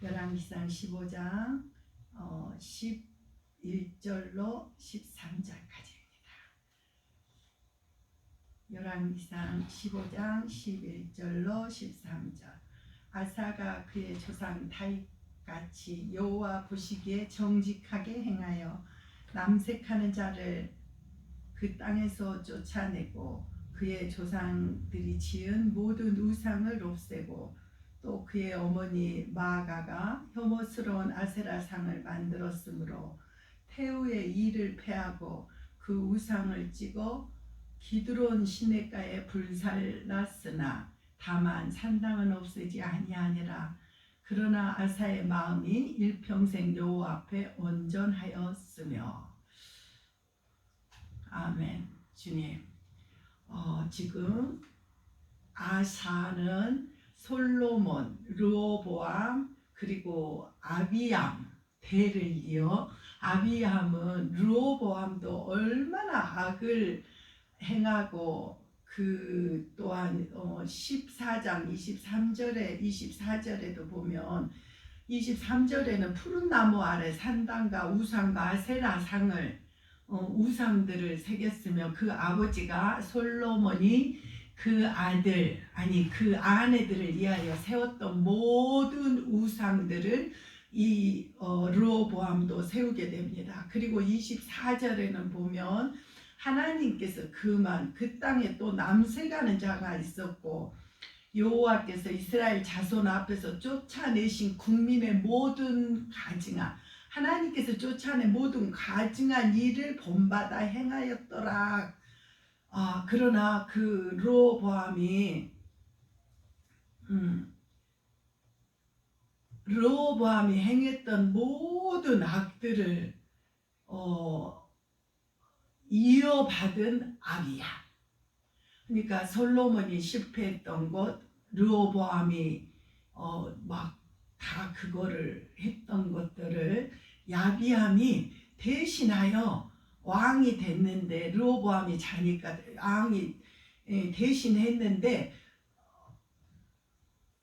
열왕기상 15장 어, 11절로 13절까지입니다. 열왕기상 15장 11절로 13절 아사가 그의 조상 다윗같이 여호와 보시기에 정직하게 행하여 남색하는 자를 그 땅에서 쫓아내고 그의 조상들이 지은 모든 우상을 없애고 또 그의 어머니 마아가가 혐오스러운 아세라상을 만들었으므로 태우의 이를 패하고 그 우상을 찍어 기드론 시내가에 불살랐으나 다만 산당은 없애지 아니하니라. 그러나 아사의 마음이 일평생 여호와 앞에 온전하였으며. 아멘. 주님. 어, 지금 아사는 솔로몬, 르오보암 그리고 아비암 대를 이어 아비암은 르오보암도 얼마나 악을 행하고 그 또한 어 14장 23절에 24절에도 보면 23절에는 푸른 나무 아래 산당과 우상과 아세라 상을 어, 우상들을 새겼으며 그 아버지가 솔로몬이 그 아들 아니 그 아내들을 위하여 세웠던 모든 우상들을 이 어, 르호보암도 세우게 됩니다. 그리고 24절에는 보면 하나님께서 그만 그 땅에 또 남세가는 자가 있었고 여호와께서 이스라엘 자손 앞에서 쫓아내신 국민의 모든 가증아 하나님께서 쫓아낸 모든 가증한 일을 본받아 행하였더라. 아 그러나 그 르호보암이 음, 르호보암이 행했던 모든 악들을 어, 이어받은 아비야. 그러니까 솔로몬이 실패했던 것, 르호보암이 어, 막 다 그거를 했던 것들을 야비함이 대신하여 왕이 됐는데 르호보암이 자니까 왕이 예, 대신했는데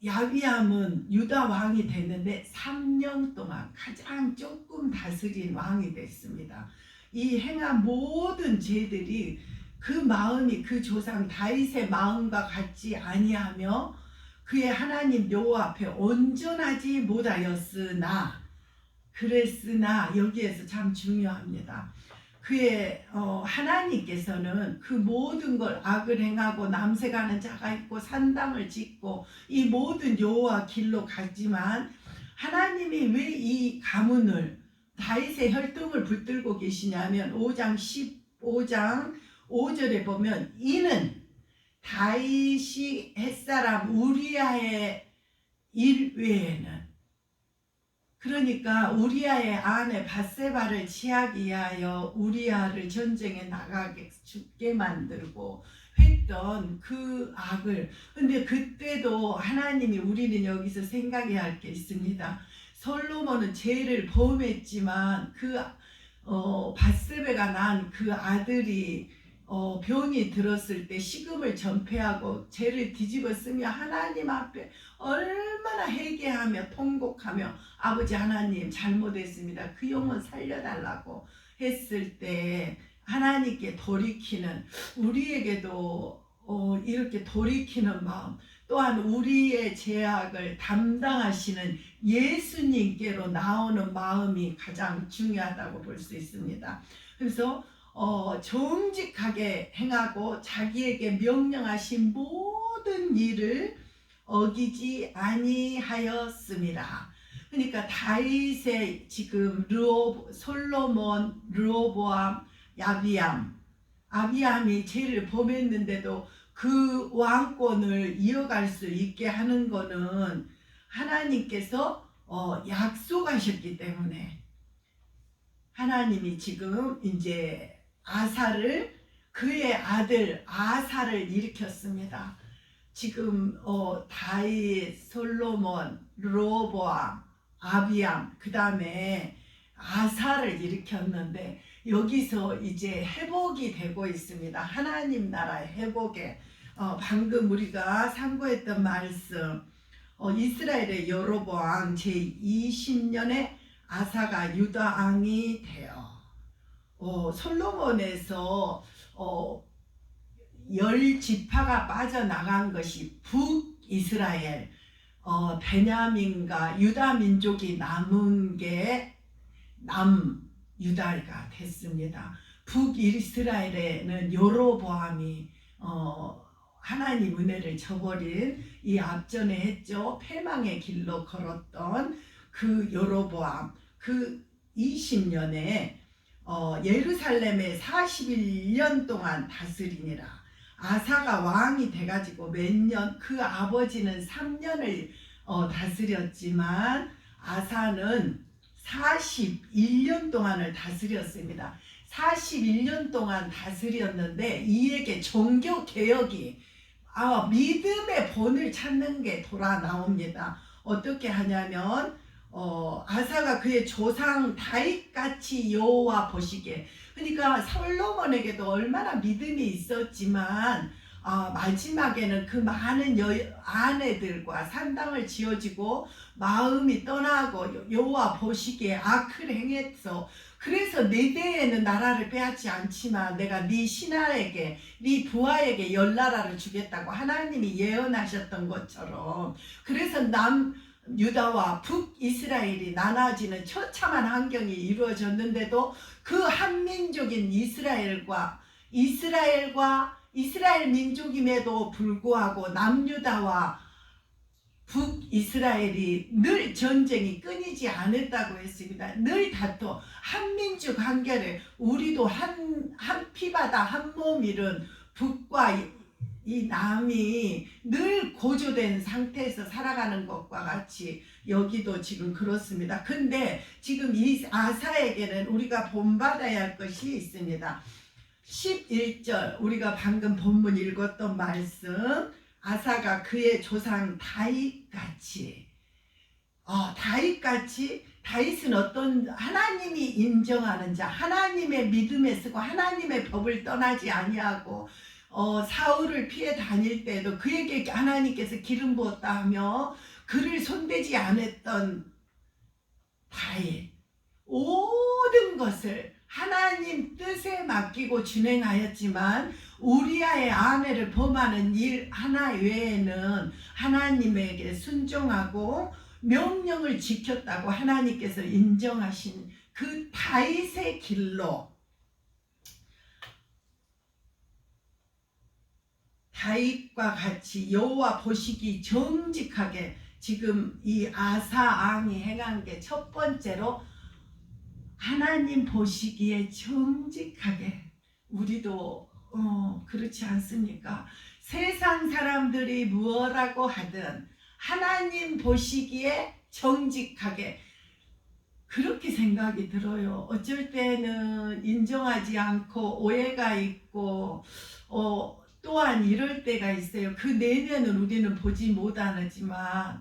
야비함은 유다 왕이 됐는데 3년 동안 가장 조금 다스린 왕이 됐습니다. 이 행한 모든 죄들이 그 마음이 그 조상 다윗의 마음과 같지 아니하며 그의 하나님 여호와 앞에 온전하지 못하였으나 그랬으나 여기에서 참 중요합니다. 그의 어, 하나님께서는 그 모든 걸 악을 행하고 남색하는 자가 있고 산당을 짓고 이 모든 여호와 길로 가지만 하나님이 왜 이 가문을 다윗의 혈통을 붙들고 계시냐면 5장 15장 5절에 보면 이는 다윗이 햇사람 우리아의 일 외에는 그러니까 우리아의 아내 바세바를 취하기 위하여 우리아를 전쟁에 나가게 죽게 만들고 했던 그 악을 근데 그때도 하나님이 우리는 여기서 생각해야 할 게 있습니다. 솔로몬은 죄를 범했지만 그 어, 바세베가 난 그 아들이 어, 병이 들었을 때 식음을 전폐하고 죄를 뒤집어 쓰며 하나님 앞에 얼마나 회개하며 통곡하며 아버지 하나님 잘못했습니다. 그 영혼 살려달라고 했을 때 하나님께 돌이키는 우리에게도 어, 이렇게 돌이키는 마음 또한 우리의 죄악을 담당하시는 예수님께로 나오는 마음이 가장 중요하다고 볼 수 있습니다. 그래서 어, 정직하게 행하고 자기에게 명령하신 모든 일을 어기지 아니하였습니다. 그러니까 다윗의 지금 르오 솔로몬, 르오보암, 야비암, 아비암이 죄를 범했는데도 그 왕권을 이어갈 수 있게 하는 거는 하나님께서 어, 약속하셨기 때문에 하나님이 지금 이제 아사를 그의 아들 아사를 일으켰습니다. 지금 어, 다윗, 솔로몬, 로보암, 아비암 그 다음에 아사를 일으켰는데 여기서 이제 회복이 되고 있습니다. 하나님 나라의 회복에 어, 방금 우리가 상고했던 말씀 어, 이스라엘의 여로보암 제 20년에 아사가 유다 왕이 되어 어, 솔로몬에서 어, 열 지파가 빠져나간 것이 북이스라엘 어, 베냐민과 유다 민족이 남은 게 남 유다가 됐습니다. 북이스라엘에는 여로보암이 어, 하나님 은혜를 저버린 이 앞전에 했죠. 패망의 길로 걸었던 그 여로보암 그 20년에 어, 예루살렘에 41년 동안 다스리니라. 아사가 왕이 돼가지고 몇 년, 그 아버지는 3년을 어, 다스렸지만 아사는 41년 동안을 다스렸습니다. 41년 동안 다스렸는데 이에게 종교 개혁이 아, 믿음의 본을 찾는 게 돌아 나옵니다. 어떻게 하냐면 어, 아사가 그의 조상 다윗 같이 여호와 보시기에 그러니까 솔로몬에게도 얼마나 믿음이 있었지만 아, 마지막에는 그 많은 여, 아내들과 산당을 지어지고 마음이 떠나고 여호와 보시기에 악을 행했어. 그래서 네 대에는 나라를 빼앗지 않지만 내가 네 신하에게 네 부하에게 열 나라를 주겠다고 하나님이 예언하셨던 것처럼 그래서 남 유다와 북이스라엘이 나눠지는 처참한 환경이 이루어졌는데도 그 한민족인 이스라엘과 이스라엘과 이스라엘 민족임에도 불구하고 남유다와 북이스라엘이 늘 전쟁이 끊이지 않았다고 했습니다. 늘 다투 한민족 한결에 우리도 한, 한 피바다 한 몸이른 북과 이, 이 남이 늘 고조된 상태에서 살아가는 것과 같이 여기도 지금 그렇습니다. 근데 지금 이 아사에게는 우리가 본받아야 할 것이 있습니다. 11절 우리가 방금 본문 읽었던 말씀 아사가 그의 조상 다윗같이 어, 다윗같이 다윗은 어떤 하나님이 인정하는 자 하나님의 믿음에 쓰고 하나님의 법을 떠나지 아니하고 어, 사울을 피해 다닐 때도 그에게 하나님께서 기름 부었다 하며 그를 손대지 않았던 다윗 모든 것을 하나님 뜻에 맡기고 진행하였지만 우리아의 아내를 범하는 일 하나 외에는 하나님에게 순종하고 명령을 지켰다고 하나님께서 인정하신 그 다윗의 길로 다윗과 같이 여호와 보시기 정직하게 지금 이 아사 왕이 행한 게 첫 번째로 하나님 보시기에 정직하게 우리도 어, 그렇지 않습니까? 세상 사람들이 무엇라고 하든 하나님 보시기에 정직하게 그렇게 생각이 들어요. 어쩔 때는 인정하지 않고 오해가 있고 어, 또한 이럴 때가 있어요. 그 내면은 우리는 보지 못하지만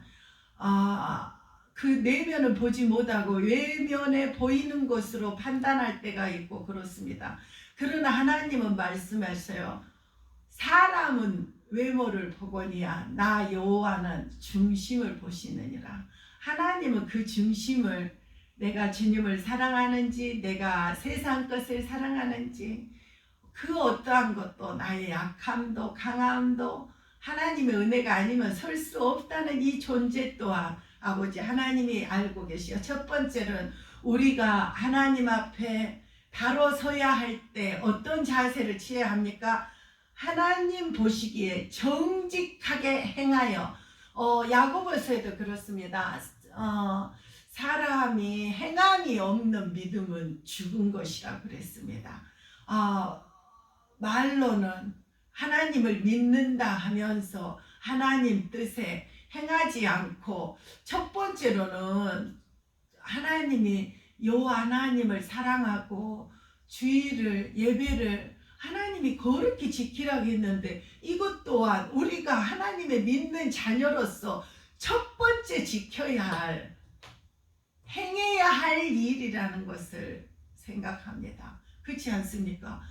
아, 그 내면은 보지 못하고 외면에 보이는 것으로 판단할 때가 있고 그렇습니다. 그러나 하나님은 말씀하셔요. 사람은 외모를 보거니와 나 여호와는 중심을 보시느니라. 하나님은 그 중심을 내가 주님을 사랑하는지 내가 세상 것을 사랑하는지 그 어떠한 것도 나의 약함도 강함도 하나님의 은혜가 아니면 설 수 없다는 이 존재 또한 아버지 하나님이 알고 계시오. 첫 번째는 우리가 하나님 앞에 바로 서야 할 때 어떤 자세를 취해야 합니까? 하나님 보시기에 정직하게 행하여 어, 야고보서에도 그렇습니다. 어, 사람이 행함이 없는 믿음은 죽은 것이라 그랬습니다. 어, 말로는 하나님을 믿는다 하면서 하나님 뜻에 행하지 않고 첫 번째로는 하나님이 요 하나님을 사랑하고 주의를 예배를 하나님이 그렇게 지키라고 했는데 이것 또한 우리가 하나님의 믿는 자녀로서 첫 번째 지켜야 할 행해야 할 일이라는 것을 생각합니다. 그렇지 않습니까?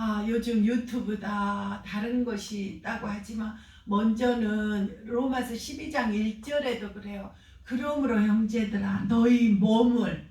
아, 요즘 유튜브다 다른 것이 있다고 하지만 먼저는 로마서 12장 1절에도 그래요. 그러므로 형제들아 너희 몸을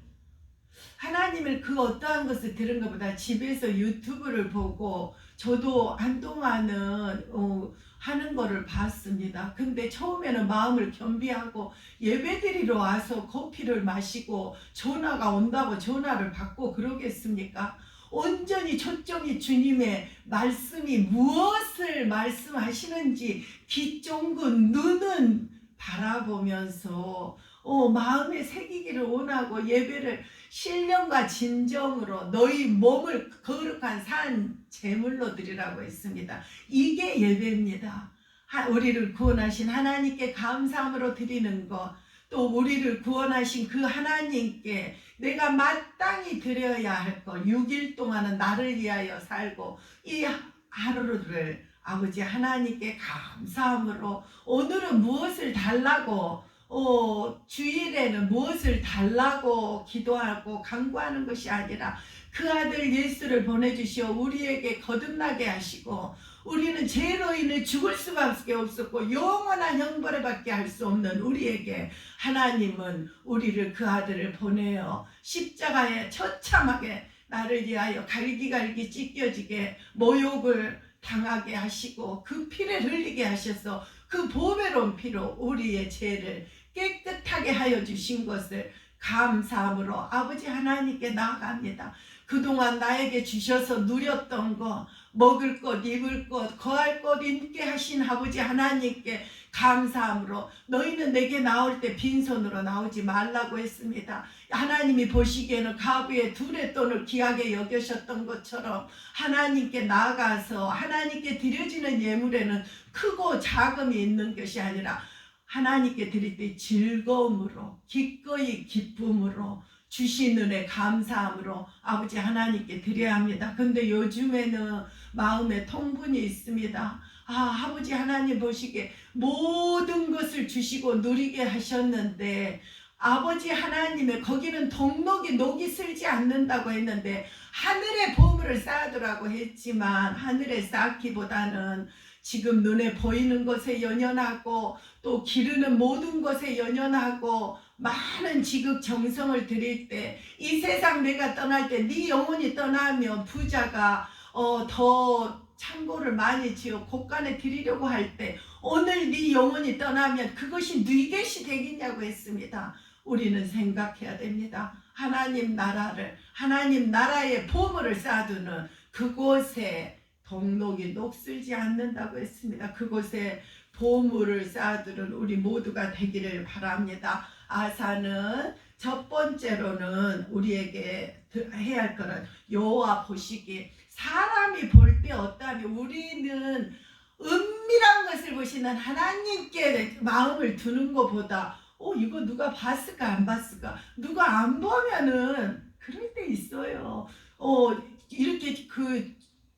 하나님을 그 어떠한 것을 들은 것보다 집에서 유튜브를 보고 저도 한동안은 어, 하는 거를 봤습니다. 근데 처음에는 마음을 겸비하고 예배드리러 와서 커피를 마시고 전화가 온다고 전화를 받고 그러겠습니까? 온전히 초점이 주님의 말씀이 무엇을 말씀하시는지 귀 쫑긋 눈은 바라보면서 어, 마음에 새기기를 원하고 예배를 신령과 진정으로 너희 몸을 거룩한 산 제물로 드리라고 했습니다. 이게 예배입니다. 하- 우리를 구원하신 하나님께 감사함으로 드리는 것, 또 우리를 구원하신 그 하나님께 내가 마땅히 드려야 할 것, 6일 동안은 나를 위하여 살고 이 하루를 아버지 하나님께 감사함으로 오늘은 무엇을 달라고 어, 주일에는 무엇을 달라고 기도하고 간구하는 것이 아니라 그 아들 예수를 보내주시어 우리에게 거듭나게 하시고 우리는 죄로 인해 죽을 수밖에 없었고 영원한 형벌을 받게 할수 없는 우리에게 하나님은 우리를 그 아들을 보내어 십자가에 처참하게 나를 위하여 갈기갈기 찢겨지게 모욕을 당하게 하시고 그 피를 흘리게 하셔서 그 보배로운 피로 우리의 죄를 깨끗하게 하여 주신 것을 감사함으로 아버지 하나님께 나아갑니다. 그동안 나에게 주셔서 누렸던 것, 먹을 것, 입을 것, 거할 것 있게 하신 아버지 하나님께 감사함으로 너희는 내게 나올 때 빈손으로 나오지 말라고 했습니다. 하나님이 보시기에는 가부의 둘의 돈을 귀하게 여겨셨던 것처럼 하나님께 나아가서 하나님께 드려지는 예물에는 크고 작음이 있는 것이 아니라 하나님께 드릴 때 즐거움으로 기꺼이 기쁨으로 주신 은혜 감사함으로 아버지 하나님께 드려야 합니다. 근데 요즘에는 마음에 통분이 있습니다. 아, 아버지 하나님 보시기에 모든 것을 주시고 누리게 하셨는데 아버지 하나님의 거기는 동록이 녹이 슬지 않는다고 했는데 하늘의 보물을 쌓아두라고 했지만 하늘에 쌓기보다는 지금 눈에 보이는 것에 연연하고 또 기르는 모든 것에 연연하고 많은 지극 정성을 드릴 때 이 세상 내가 떠날 때 네 영혼이 떠나면 부자가 어, 더 창고를 많이 지어 곳간에 드리려고 할 때 오늘 네 영혼이 떠나면 그것이 네 것이 되겠냐고 했습니다. 우리는 생각해야 됩니다. 하나님 나라를 하나님 나라의 보물을 쌓아두는 그곳에 동록이 녹슬지 않는다고 했습니다. 그곳에 보물을 쌓아두는 우리 모두가 되기를 바랍니다. 아사는 첫 번째로는 우리에게 드- 해야 할 거는 여호와 보시기 사람이 볼 때 어떠하면 우리는 은밀한 것을 보시는 하나님께 마음을 두는 것보다 어 이거 누가 봤을까 안 봤을까 누가 안 보면은 그럴 때 있어요. 어 이렇게 그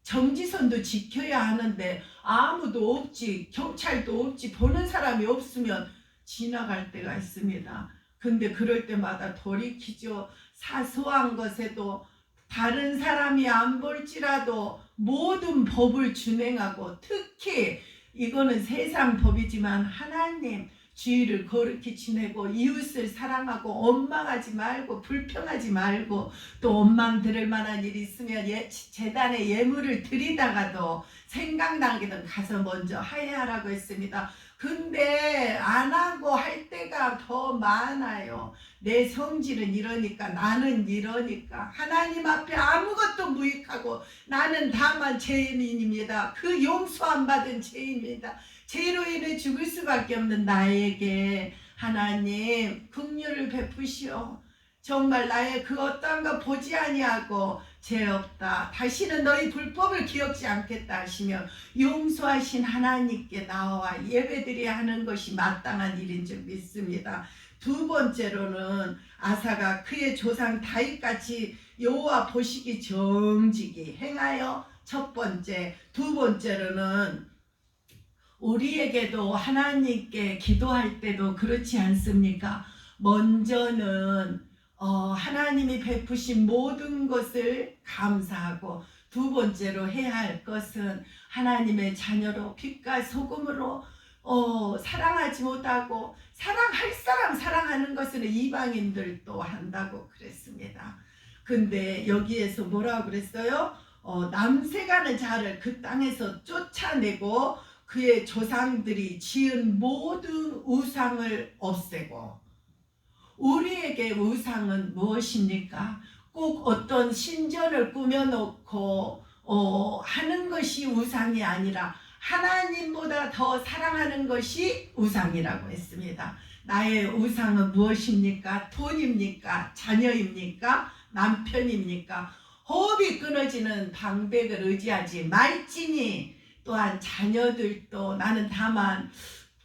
정지선도 지켜야 하는데 아무도 없지 경찰도 없지 보는 사람이 없으면 지나갈 때가 있습니다. 근데 그럴 때마다 돌이키죠. 사소한 것에도 다른 사람이 안 볼지라도 모든 법을 준행하고 특히 이거는 세상 법이지만 하나님 주의를 거룩히 지내고 이웃을 사랑하고 원망하지 말고 불평하지 말고 또 원망 들을 만한 일이 있으면 예, 재단에 예물을 드리다가도 생각나기는 가서 먼저 하야하라고 했습니다. 근데 안 하고 할 때가 더 많아요. 내 성질은 이러니까 나는 이러니까 하나님 앞에 아무것도 무익하고 나는 다만 죄인입니다. 그 용서 안 받은 죄인입니다. 죄로 인해 죽을 수밖에 없는 나에게 하나님 긍휼을 베푸시오. 정말 나의 그 어떠한 거 보지 아니하고 죄 없다. 다시는 너희 불법을 기억지 않겠다 하시며 용서하신 하나님께 나와 예배드려야 하는 것이 마땅한 일인 줄 믿습니다. 두 번째로는 아사가 그의 조상 다윗같이 여호와 보시기 정직이 행하여 첫 번째, 두 번째로는 우리에게도 하나님께 기도할 때도 그렇지 않습니까? 먼저는 어, 하나님이 베푸신 모든 것을 감사하고 두 번째로 해야 할 것은 하나님의 자녀로 빛과 소금으로 어, 사랑하지 못하고 사랑할 사람 사랑하는 것은 이방인들도 한다고 그랬습니다. 근데 여기에서 뭐라고 그랬어요? 어, 남색하는 자를 그 땅에서 쫓아내고 그의 조상들이 지은 모든 우상을 없애고 우리에게 우상은 무엇입니까? 꼭 어떤 신전을 꾸며놓고 어, 하는 것이 우상이 아니라 하나님보다 더 사랑하는 것이 우상이라고 했습니다. 나의 우상은 무엇입니까? 돈입니까? 자녀입니까? 남편입니까? 호흡이 끊어지는 방백을 의지하지 말지니 또한 자녀들도 나는 다만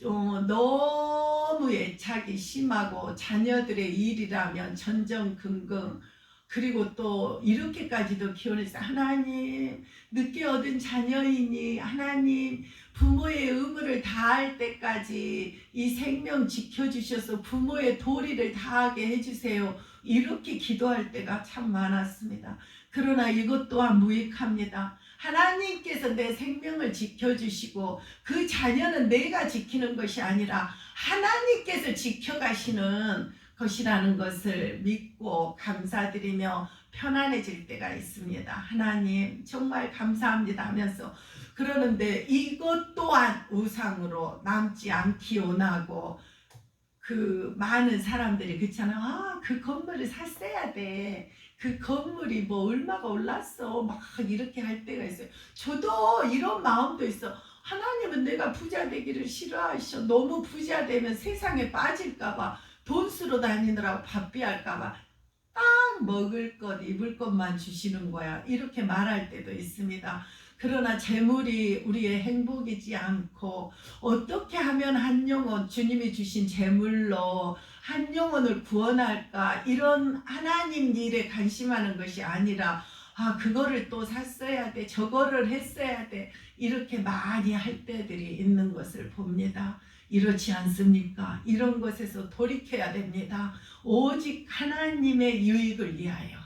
어, 너무 애착이 심하고 자녀들의 일이라면 전전긍긍 그리고 또 이렇게까지도 기원했어요. 하나님 늦게 얻은 자녀이니 하나님 부모의 의무를 다할 때까지 이 생명 지켜주셔서 부모의 도리를 다하게 해주세요. 이렇게 기도할 때가 참 많았습니다. 그러나 이것 또한 무익합니다. 하나님께서 내 생명을 지켜주시고 그 자녀는 내가 지키는 것이 아니라 하나님께서 지켜가시는 것이라는 것을 믿고 감사드리며 편안해질 때가 있습니다. 하나님 정말 감사합니다 하면서 그러는데 이것 또한 우상으로 남지 않기 원하고 그 많은 사람들이 그렇잖아. 아, 그 건물을 샀어야 돼. 그 건물이 뭐 얼마가 올랐어. 막 이렇게 할 때가 있어요. 저도 이런 마음도 있어. 하나님은 내가 부자 되기를 싫어하셔. 너무 부자 되면 세상에 빠질까봐 돈 쓰러 다니느라고 바삐할까봐 딱 먹을 것, 입을 것만 주시는 거야. 이렇게 말할 때도 있습니다. 그러나 재물이 우리의 행복이지 않고 어떻게 하면 한 영혼 주님이 주신 재물로 한 영혼을 구원할까 이런 하나님 일에 관심하는 것이 아니라 아 그거를 또 샀어야 돼 저거를 했어야 돼 이렇게 많이 할 때들이 있는 것을 봅니다. 이렇지 않습니까? 이런 것에서 돌이켜야 됩니다. 오직 하나님의 유익을 위하여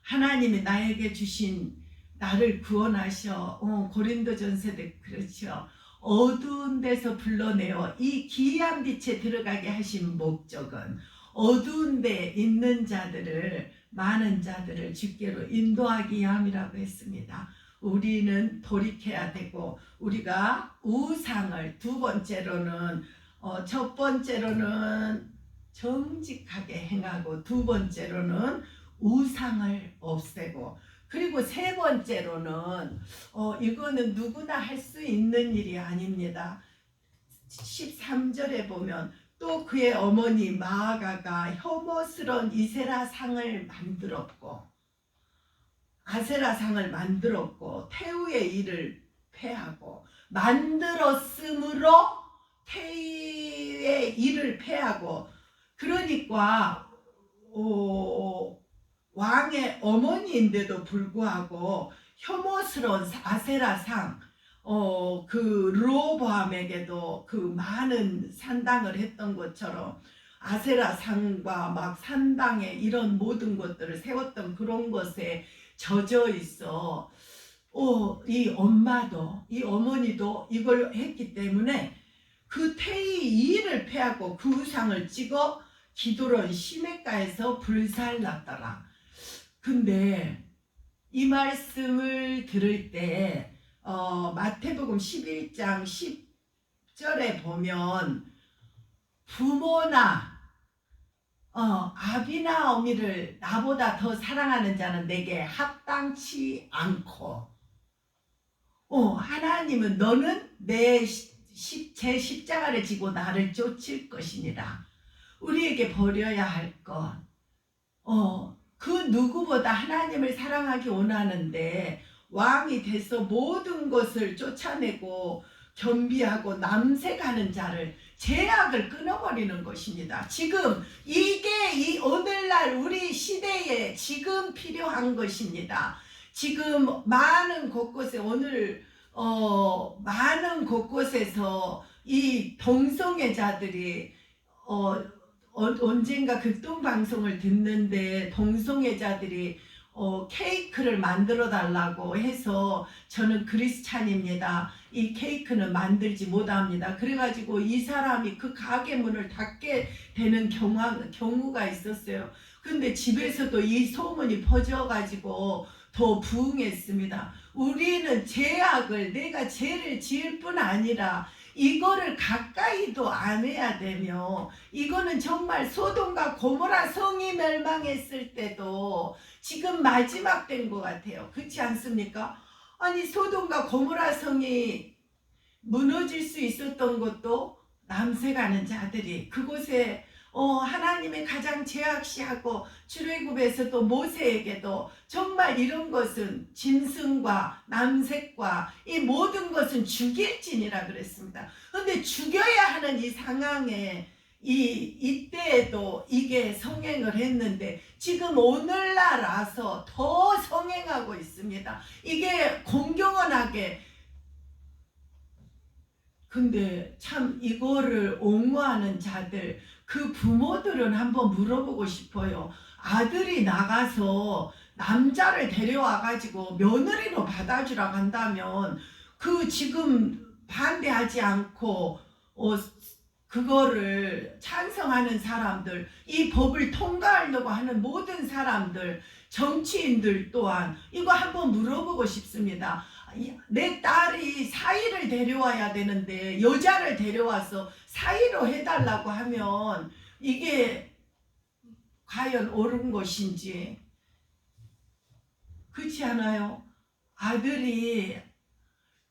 하나님이 나에게 주신 나를 구원하셔. 어, 고린도전서도 그렇죠. 어두운 데서 불러내어 이 기이한 빛에 들어가게 하신 목적은 어두운 데 있는 자들을 많은 자들을 주께로 인도하기 위함이라고 했습니다. 우리는 돌이켜야 되고 우리가 우상을 두 번째로는 어, 첫 번째로는 정직하게 행하고 두 번째로는 우상을 없애고 그리고 세 번째로는 어, 이거는 누구나 할 수 있는 일이 아닙니다. 13절에 보면 또 그의 어머니 마아가가 혐오스러운 이세라 상을 만들었고 아세라 상을 만들었고 태우의 일을 패하고 만들었으므로 태우의 일을 패하고 그러니까 어, 왕의 어머니인데도 불구하고 혐오스러운 아세라상 어, 그 로보암에게도 그 많은 산당을 했던 것처럼 아세라상과 막 산당에 이런 모든 것들을 세웠던 그런 것에 젖어 있어. 어, 이 엄마도 이 어머니도 이걸 했기 때문에 그 태의 일을 패하고 그 우상을 찍어 기도론 시냇가에서 불살랐더라. 근데 이 말씀을 들을 때 어, 마태복음 11장 10절에 보면 부모나 어, 아비나 어미를 나보다 더 사랑하는 자는 내게 합당치 않고 어, 하나님은 너는 내 십, 제 십자가를 지고 나를 쫓을 것이니라 우리에게 버려야 할 것. 어, 그 누구보다 하나님을 사랑하기 원하는데 왕이 돼서 모든 것을 쫓아내고 겸비하고 남색하는 자를 제약을 끊어버리는 것입니다. 지금 이게 이 오늘날 우리 시대에 지금 필요한 것입니다. 지금 많은 곳곳에 오늘 어 많은 곳곳에서 이 동성애자들이 어 어, 언젠가 극동 방송을 듣는데 동성애자들이 어, 케이크를 만들어 달라고 해서 저는 크리스찬입니다. 이 케이크는 만들지 못합니다. 그래가지고 이 사람이 그 가게 문을 닫게 되는 경우, 경우가 있었어요. 근데 집에서도 이 소문이 퍼져가지고 더 부응했습니다. 우리는 죄악을 내가 죄를 지을 뿐 아니라 이거를 가까이도 안 해야 되며 이거는 정말 소돔과 고모라 성이 멸망했을 때도 지금 마지막 된 것 같아요. 그렇지 않습니까? 아니 소돔과 고모라 성이 무너질 수 있었던 것도 남색하는 자들이 그곳에 어, 하나님의 가장 제약시하고 출애굽에서도 모세에게도 정말 이런 것은 짐승과 남색과 이 모든 것은 죽일진이라 그랬습니다. 근데 죽여야 하는 이 상황에 이 이때에도 이게 성행을 했는데 지금 오늘날 와서 더 성행하고 있습니다. 이게 공경원하게 근데 참 이거를 옹호하는 자들 그 부모들은 한번 물어보고 싶어요. 아들이 나가서 남자를 데려와 가지고 며느리로 받아주라 한다면 그 지금 반대하지 않고 어 그거를 찬성하는 사람들 이 법을 통과하려고 하는 모든 사람들 정치인들 또한 이거 한번 물어보고 싶습니다. 이- 내 딸이 사이를 데려와야 되는데 여자를 데려와서 사이로 해달라고 하면 이게 과연 옳은 것인지 그렇지 않아요? 아들이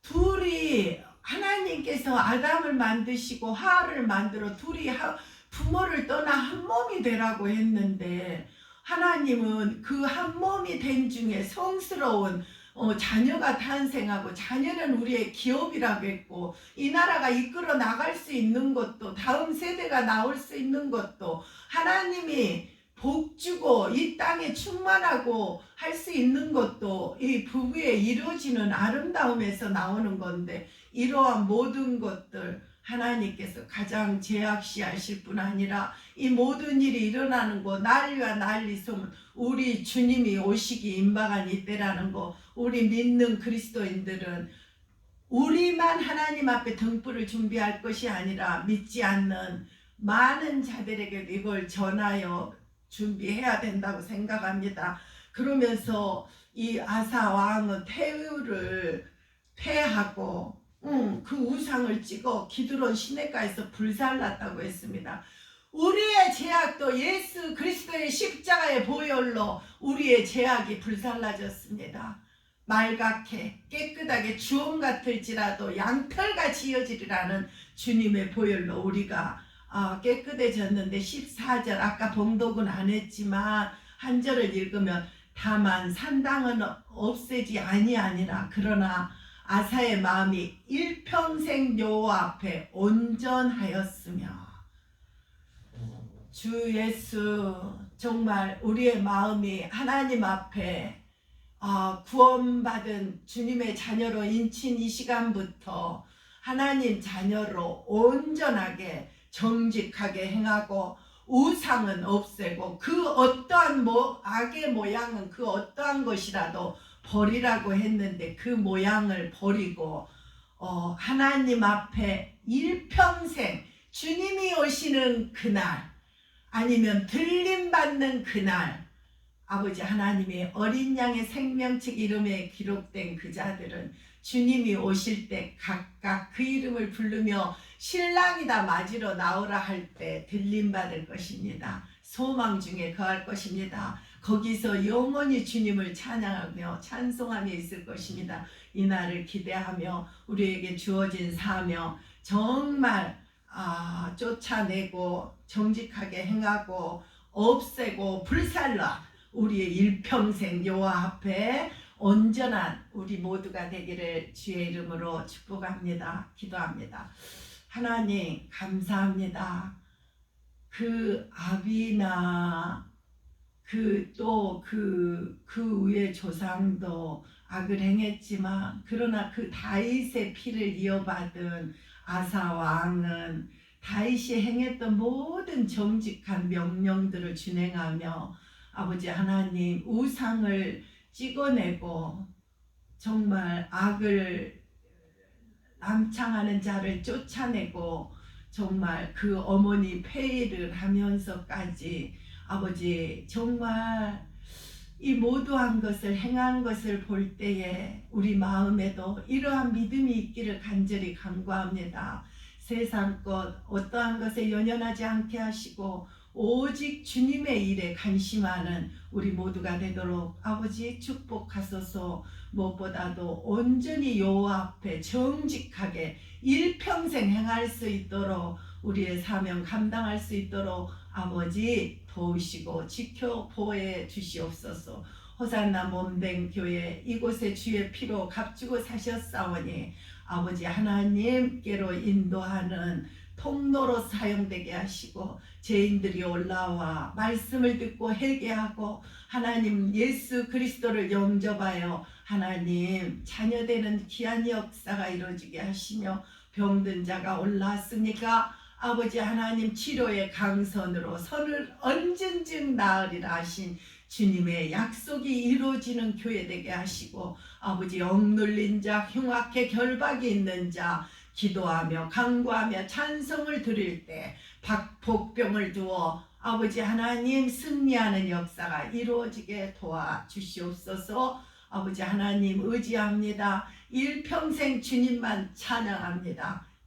둘이 하나님께서 아담을 만드시고 하와를 만들어 둘이 하- 부모를 떠나 한 몸이 되라고 했는데 하나님은 그 한 몸이 된 중에 성스러운 어, 자녀가 탄생하고 자녀는 우리의 기업이라고 했고 이 나라가 이끌어 나갈 수 있는 것도 다음 세대가 나올 수 있는 것도 하나님이 복 주고 이 땅에 충만하고 할 수 있는 것도 이 부부에 이루어지는 아름다움에서 나오는 건데 이러한 모든 것들 하나님께서 가장 제약시하실 뿐 아니라 이 모든 일이 일어나는 거 난리와 난리 소문 우리 주님이 오시기 임박한 이때라는 거 우리 믿는 그리스도인들은 우리만 하나님 앞에 등불을 준비할 것이 아니라 믿지 않는 많은 자들에게 이걸 전하여 준비해야 된다고 생각합니다. 그러면서 이 아사 왕은 태우를 패하고 음, 그 우상을 찍어 기드론 시내가에서 불살랐다고 했습니다. 우리의 제약도 예수 그리스도의 십자가의 보혈로 우리의 제약이 불살라졌습니다. 말갛게 깨끗하게 주홍 같을지라도 양털같이 이어지리라는 주님의 보혈로 우리가 아, 깨끗해졌는데 14절 아까 봉독은 안 했지만 한 절을 읽으면 다만 산당은 없애지 아니하니라 그러나 아사의 마음이 일평생 여호와 앞에 온전하였으며 주 예수 정말 우리의 마음이 하나님 앞에 아, 구원받은 주님의 자녀로 인친 이 시간부터 하나님 자녀로 온전하게 정직하게 행하고 우상은 없애고 그 어떠한 모, 악의 모양은 그 어떠한 것이라도 버리라고 했는데 그 모양을 버리고 어, 하나님 앞에 일평생 주님이 오시는 그날 아니면 들림 받는 그날 아버지 하나님의 어린 양의 생명책 이름에 기록된 그 자들은 주님이 오실 때 각각 그 이름을 부르며 신랑이다 맞으러 나오라 할 때 들림 받을 것입니다. 소망 중에 거할 것입니다. 거기서 영원히 주님을 찬양하며 찬송하며 있을 것입니다. 이 날을 기대하며 우리에게 주어진 사명 정말 아, 쫓아내고 정직하게 행하고 없애고 불살라 우리의 일평생 여호와 앞에 온전한 우리 모두가 되기를 주의 이름으로 축복합니다. 기도합니다. 하나님 감사합니다. 그 아비나 그 또 그 그 위의 조상도 악을 행했지만 그러나 그 다윗의 피를 이어받은 아사 왕은 다윗이 행했던 모든 정직한 명령들을 준행하며 아버지 하나님 우상을 찍어내고 정말 악을 남창하는 자를 쫓아내고 정말 그 어머니 폐위를 하면서까지 아버지 정말 이 모두한 것을 행한 것을 볼 때에 우리 마음에도 이러한 믿음이 있기를 간절히 간구합니다. 세상 것 어떠한 것에 연연하지 않게 하시고 오직 주님의 일에 관심하는 우리 모두가 되도록 아버지 축복하소서 무엇보다도 온전히 여호와 앞에 정직하게 일평생 행할 수 있도록 우리의 사명 감당할 수 있도록 아버지 도우시고 지켜 보호해 주시옵소서. 호산나 몸된 교회 이곳에 주의 피로 값주고 사셨사오니 아버지 하나님께로 인도하는 통로로 사용되게 하시고 죄인들이 올라와 말씀을 듣고 회개하고 하나님 예수 그리스도를 영접하여 하나님 자녀되는 귀한 역사가 이루어지게 하시며 병든 자가 올라왔으니까 아버지 하나님 치료의 강선으로 선을 언젠쯤 나으리라 하신 주님의 약속이 이루어지는 교회 되게 하시고 아버지 억눌린 자 흉악해 결박이 있는 자 기도하며 강구하며 찬성을 드릴 때 박복병을 두어 아버지 하나님 승리하는 역사가 이루어지게 도와주시옵소서. 아버지 하나님 의지합니다. 일평생 주님만 찬양합니다